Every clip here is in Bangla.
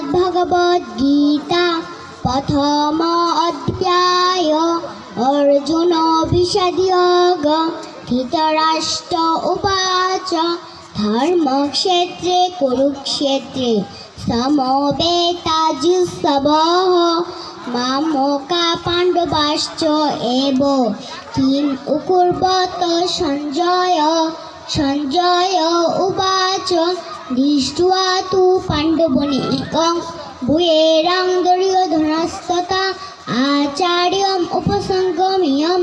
শ্রীমদ্ভগবদ্গীতা প্রথম অধ্যায় অর্জুন বিষদয়োগ ধৃতরাষ্ট্র উপাচ ধর্মক্ষেত্রে কুরুক্ষেত্রে সমবেতাজুসব মামকা পাণ্ডবাশ্চ এব কিম উকুর্বত সঞ্জয় সঞ্জয় উবাচ দৃষ্টুয়া তু পাণ্ডবনিকং ভূয়েরাং দলীয় ধনস্ততা আচার্যম উপসঙ্গমিয়ম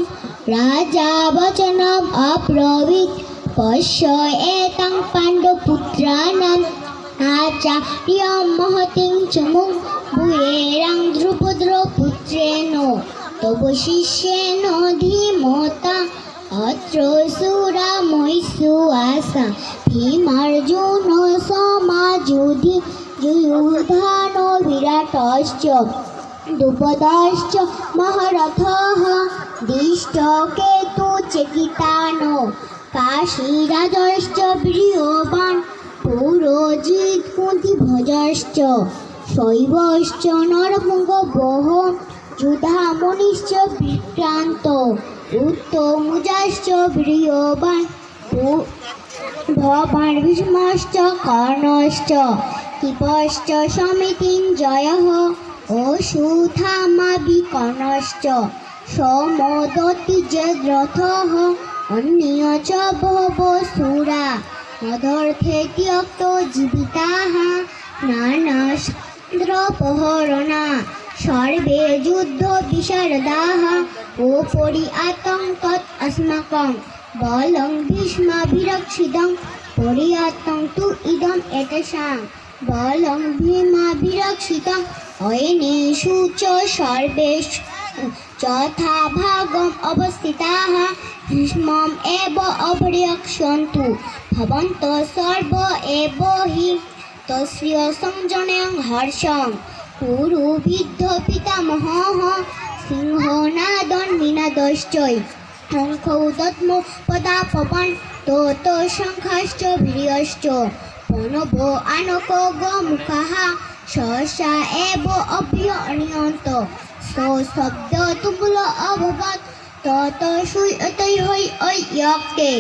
রাজা বচনম অব্রবীত পশ্য এতং পাণ্ডবপুত্রাণাম আচার্যম মহতিং চমুং ভূয়েরাং দ্রুপদ্রপুত্রেণ তব শিষ্যেণ ধীমতা অত্র সুর મૈસુઆસા ભીમાર્જુનો સમાજુધિ જયુધાનો વિરાટશ્ચ દુપદશ્ચ મહારથઃ દિષ્ટકેતુ ચકિતાનો કાશીરાજશ્ચ પ્રિયોવાન પુરોજીત કુંતી ભજશ્ચ શૈવશ્ચ નરપુંગ બહો যুধামনিশ্চ বিভ্রান্ত, উত্তমুজাশ্চ ব্রিয়বান ভবান ভীষ্মশ্চ কর্ণশ্চ, কিপশ্চ সমিতিং জয় ও সুথামা বিকর্ণশ্চ সমদতি যে রথ অন্যীয় চ বহব সুরা অধর্থে ত্যক্ত জীবিতা নানা দ্রপহরণা সর্বে যুদ্ধ বিশারদাহ ও পরি আতঙ্কত অস্মাকং। বলং ভীষ্মা বিরক্ষিতং পরি আতঙ্কু ইদম এতসাং বলং ভীমা বিরক্ষিতং অয়নেষু চ সর্বেষ যথা ভাগম অবস্থিতাহ, ভীষ্মম এব অপরিয়ক্ষন্তু ভবন্ত সর্ব এব হি, তস্য হর্ষং। কুরুবিদ্ধ পিতামহ সিংহনাদন মীনাদশ্চয় শঙ্খ উদত্ম পদা পবন তত শঙ্খাশ্চ ভীয়শ্চ পনব আনক গমুখাহা সহসা এব অভ্যনিয়ন্ত সশব্দ তুমুল অভবত তত সুয়তৈ হৈ ঐয়ক্তে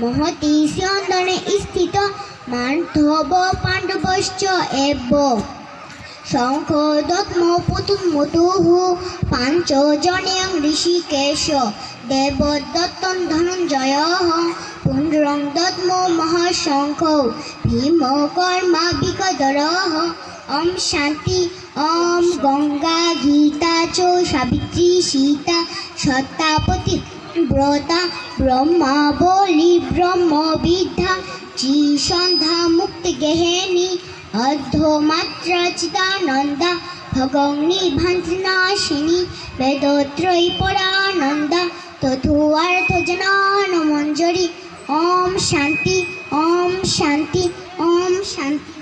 মহতি স্যন্দনে স্থিত মান্ধব পাণ্ডবশ্চ এব। ধনঞ্জয় পুণ্ড্রং দদ্ম মহাশঙ্খ ভীম কর্মা বিকদর ওম শান্তি ওম গঙ্গা, গীতা চ সাবিত্রী, সীতা, সত্তাপতি, ব্রতা, ব্রহ্মা, বলি ব্রহ্ম বিদ্যা জি সন্ধ্যা, মুক্তি গেহেনি অর্ধমাত্রাচিতানন্দ ভগগ্নি ভান্তিনাশিনী বেদত্রয়ী পরানন্দ তথুয়ার্থজনান মঞ্জরি ওম শান্তি ওম শান্তি ওম শান্তি